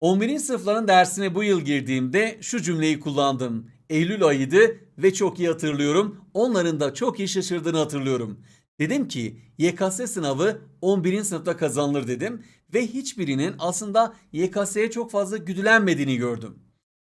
11. sınıfların dersine bu yıl girdiğimde şu cümleyi kullandım. Eylül ayıydı ve çok iyi hatırlıyorum. Onların da çok iyi şaşırdığını hatırlıyorum. Dedim ki YKS sınavı 11. sınıfta kazanılır dedim ve hiçbirinin aslında YKS'ye çok fazla güdülenmediğini gördüm.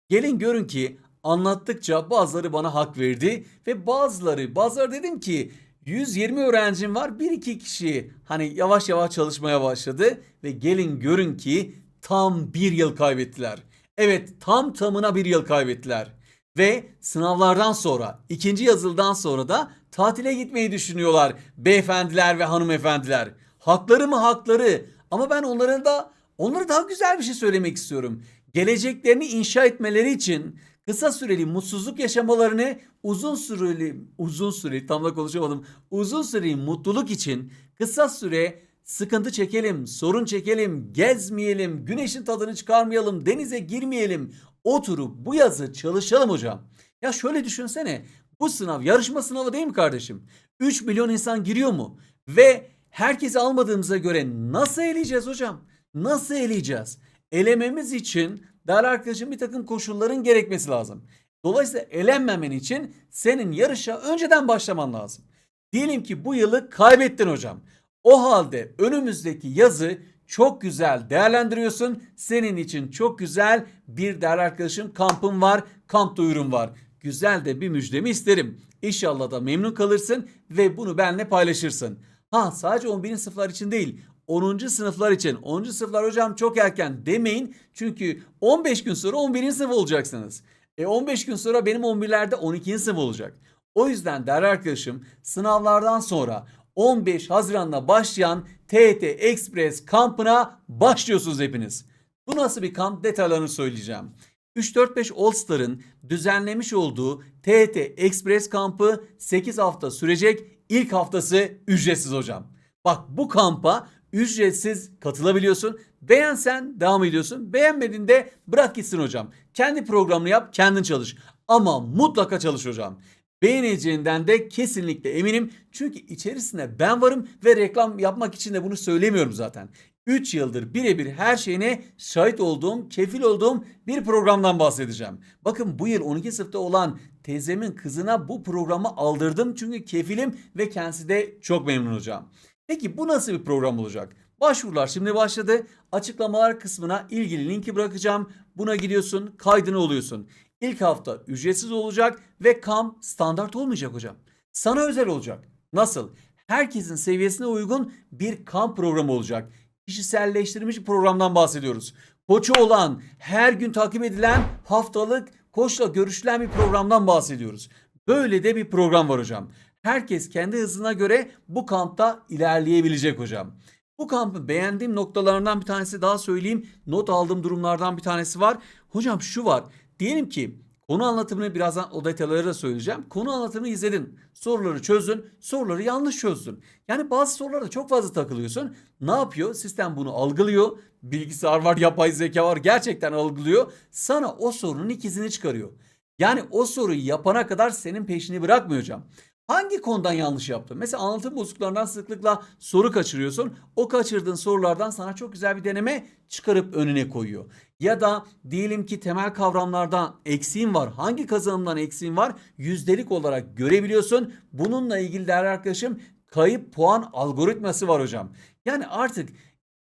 Gelin görün ki anlattıkça bazıları bana hak verdi ve bazıları bazıları dedim ki 120 öğrencim var bir iki kişi hani yavaş yavaş çalışmaya başladı ve gelin görün ki tam bir yıl kaybettiler. Evet tam tamına bir yıl kaybettiler. Ve sınavlardan sonra ikinci yazıldan sonra da tatile gitmeyi düşünüyorlar beyefendiler ve hanımefendiler. Hakları mı hakları ama ben onların da onlara daha güzel bir şey söylemek istiyorum. Geleceklerini inşa etmeleri için kısa süreli mutsuzluk yaşamalarını uzun süreli uzun süreli tam da konuşamadım. Uzun süreli mutluluk için kısa süre sıkıntı çekelim, sorun çekelim, gezmeyelim, güneşin tadını çıkarmayalım, denize girmeyelim. Oturup bu yazı çalışalım hocam. Ya şöyle düşünsene. Bu sınav yarışma sınavı değil mi kardeşim? 3 milyon insan giriyor mu? Ve herkesi almadığımıza göre nasıl eleyeceğiz hocam? Nasıl eleyeceğiz? Elememiz için değerli arkadaşım bir takım koşulların gerekmesi lazım. Dolayısıyla elenmemen için senin yarışa önceden başlaman lazım. Diyelim ki bu yılı kaybettin hocam. O halde önümüzdeki yazı çok güzel değerlendiriyorsun. Senin için çok güzel bir değerli arkadaşım kampın var, kamp duyurum var. Güzel de bir müjdemi isterim. İnşallah da memnun kalırsın ve bunu benimle paylaşırsın. Ha sadece 11. sınıflar için değil 10. sınıflar için 10. sınıflar hocam çok erken demeyin. Çünkü 15 gün sonra 11. sınıf olacaksınız. E 15 gün sonra benim 11'lerde 12. sınıf olacak. O yüzden değerli arkadaşım sınavlardan sonra 15 Haziran'da başlayan TET Express kampına başlıyorsunuz hepiniz. Bu nasıl bir kamp detaylarını söyleyeceğim. 3-4-5 All Star'ın düzenlemiş olduğu TET Express kampı 8 hafta sürecek. İlk haftası ücretsiz hocam. Bak bu kampa ücretsiz katılabiliyorsun. Beğensen devam ediyorsun. Beğenmedin de bırak gitsin hocam. Kendi programını yap, kendin çalış. Ama mutlaka çalış hocam. Beğeneceğinden de kesinlikle eminim. Çünkü içerisinde ben varım ve reklam yapmak için de bunu söylemiyorum zaten. 3 yıldır birebir her şeyine şahit olduğum, kefil olduğum bir programdan bahsedeceğim. Bakın bu yıl 12 sınıfta olan teyzemin kızına bu programı aldırdım. Çünkü kefilim ve kendisi de çok memnun hocam. Peki bu nasıl bir program olacak? Başvurular şimdi başladı. Açıklamalar kısmına ilgili linki bırakacağım. Buna gidiyorsun, kaydını oluyorsun. İlk hafta ücretsiz olacak ve kamp standart olmayacak hocam. Sana özel olacak. Nasıl? Herkesin seviyesine uygun bir kamp programı olacak. Kişiselleştirilmiş programdan bahsediyoruz. Koçu olan, her gün takip edilen haftalık koçla görüşülen bir programdan bahsediyoruz. Böyle de bir program var hocam. Herkes kendi hızına göre bu kampta ilerleyebilecek hocam. Bu kampı beğendiğim noktalarından bir tanesi daha söyleyeyim. Not aldığım durumlardan bir tanesi var. Hocam şu var. Diyelim ki konu anlatımını birazdan o detayları da söyleyeceğim. Konu anlatımını izledin. Soruları çözdün. Soruları yanlış çözdün. Yani bazı sorularda çok fazla takılıyorsun. Ne yapıyor? Sistem bunu algılıyor. Bilgisayar var, yapay zeka var. Gerçekten algılıyor. Sana o sorunun ikizini çıkarıyor. Yani o soruyu yapana kadar senin peşini bırakmıyor hocam. Hangi konudan yanlış yaptın? Mesela anlatım bozukluklarından sıklıkla soru kaçırıyorsun. O kaçırdığın sorulardan sana çok güzel bir deneme çıkarıp önüne koyuyor. Ya da diyelim ki temel kavramlardan eksiğin var. Hangi kazanımdan eksiğin var? Yüzdelik olarak görebiliyorsun. Bununla ilgili değerli arkadaşım kayıp puan algoritması var hocam. Yani artık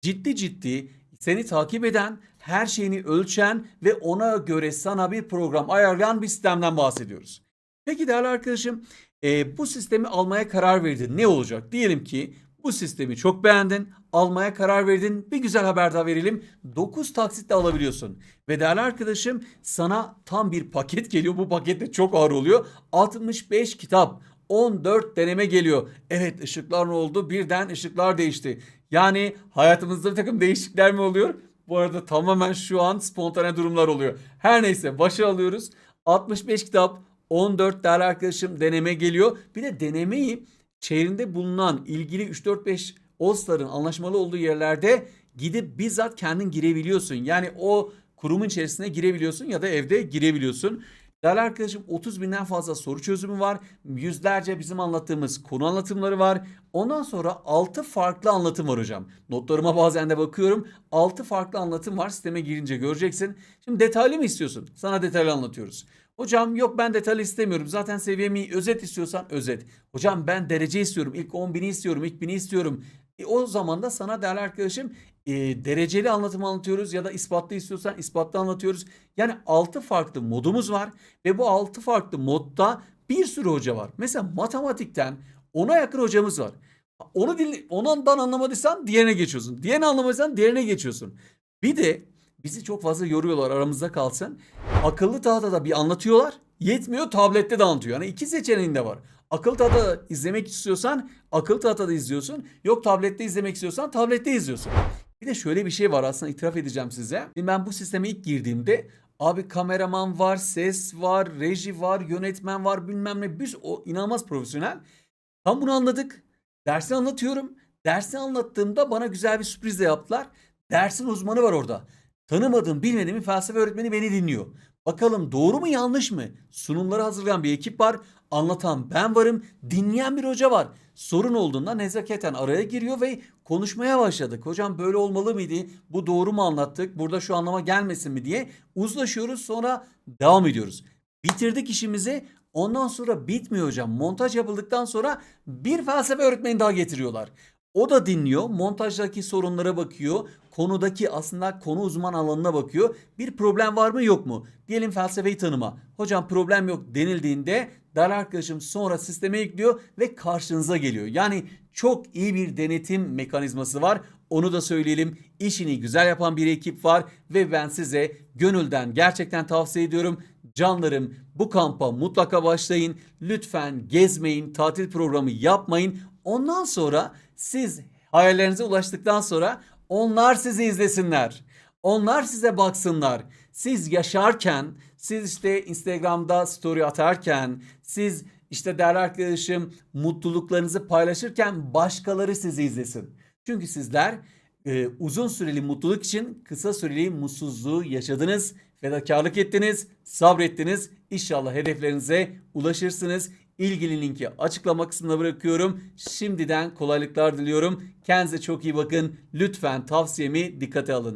ciddi ciddi seni takip eden, her şeyini ölçen ve ona göre sana bir program ayarlayan bir sistemden bahsediyoruz. Peki değerli arkadaşım e, bu sistemi almaya karar verdin. Ne olacak? Diyelim ki bu sistemi çok beğendin, almaya karar verdin. Bir güzel haber daha verelim. 9 taksitle alabiliyorsun. Ve değerli arkadaşım sana tam bir paket geliyor. Bu paket de çok ağır oluyor. 65 kitap, 14 deneme geliyor. Evet ışıklar ne oldu? Birden ışıklar değişti. Yani hayatımızda bir takım değişiklikler mi oluyor? Bu arada tamamen şu an spontane durumlar oluyor. Her neyse başa alıyoruz. 65 kitap, 14 değerli arkadaşım deneme geliyor. Bir de denemeyi çevrende bulunan ilgili 3-4-5 All-Star'ın anlaşmalı olduğu yerlerde gidip bizzat kendin girebiliyorsun. Yani o kurumun içerisine girebiliyorsun ya da evde girebiliyorsun. Değerli arkadaşım 30 binden fazla soru çözümü var. Yüzlerce bizim anlattığımız konu anlatımları var. Ondan sonra 6 farklı anlatım var hocam. Notlarıma bazen de bakıyorum. 6 farklı anlatım var. Sisteme girince göreceksin. Şimdi detaylı mı istiyorsun? Sana detaylı anlatıyoruz. Hocam yok ben detaylı istemiyorum. Zaten seviyemi özet istiyorsan özet. Hocam ben derece istiyorum. İlk 10 bini istiyorum. ilk bini istiyorum. E, o zaman da sana değerli arkadaşım e, dereceli anlatım anlatıyoruz ya da ispatlı istiyorsan ispatlı anlatıyoruz. Yani 6 farklı modumuz var ve bu 6 farklı modda bir sürü hoca var. Mesela matematikten 10'a yakın hocamız var. Onu dinle, ondan anlamadıysan diğerine geçiyorsun. Diğerini anlamadıysan diğerine geçiyorsun. Bir de bizi çok fazla yoruyorlar aramızda kalsın. Akıllı tahtada bir anlatıyorlar. Yetmiyor tablette de anlatıyor. Yani iki seçeneğin de var. Akıllı tahtada izlemek istiyorsan akıllı tahtada izliyorsun. Yok tablette izlemek istiyorsan tablette izliyorsun. Bir de şöyle bir şey var aslında itiraf edeceğim size. Ben bu sisteme ilk girdiğimde abi kameraman var, ses var, reji var, yönetmen var bilmem ne. Biz o inanılmaz profesyonel. Tam bunu anladık. Dersi anlatıyorum. Dersi anlattığımda bana güzel bir sürpriz de yaptılar. Dersin uzmanı var orada. Tanımadığım, bilmediğim felsefe öğretmeni beni dinliyor. Bakalım doğru mu yanlış mı? Sunumları hazırlayan bir ekip var. Anlatan ben varım. Dinleyen bir hoca var. Sorun olduğunda nezaketen araya giriyor ve konuşmaya başladık. Hocam böyle olmalı mıydı? Bu doğru mu anlattık? Burada şu anlama gelmesin mi diye uzlaşıyoruz sonra devam ediyoruz. Bitirdik işimizi. Ondan sonra bitmiyor hocam. Montaj yapıldıktan sonra bir felsefe öğretmeni daha getiriyorlar. O da dinliyor. Montajdaki sorunlara bakıyor. Konudaki aslında konu uzman alanına bakıyor. Bir problem var mı yok mu? Diyelim felsefeyi tanıma. Hocam problem yok denildiğinde değerli arkadaşım sonra sisteme yüklüyor ve karşınıza geliyor. Yani çok iyi bir denetim mekanizması var. Onu da söyleyelim. İşini güzel yapan bir ekip var ve ben size gönülden gerçekten tavsiye ediyorum. Canlarım bu kampa mutlaka başlayın. Lütfen gezmeyin, tatil programı yapmayın. Ondan sonra siz hayallerinize ulaştıktan sonra onlar sizi izlesinler. Onlar size baksınlar. Siz yaşarken, siz işte Instagram'da story atarken, siz işte değerli arkadaşım mutluluklarınızı paylaşırken başkaları sizi izlesin. Çünkü sizler e, uzun süreli mutluluk için kısa süreli mutsuzluğu yaşadınız, fedakarlık ettiniz, sabrettiniz. İnşallah hedeflerinize ulaşırsınız. İlgili linki açıklama kısmına bırakıyorum. Şimdiden kolaylıklar diliyorum. Kendinize çok iyi bakın. Lütfen tavsiyemi dikkate alın.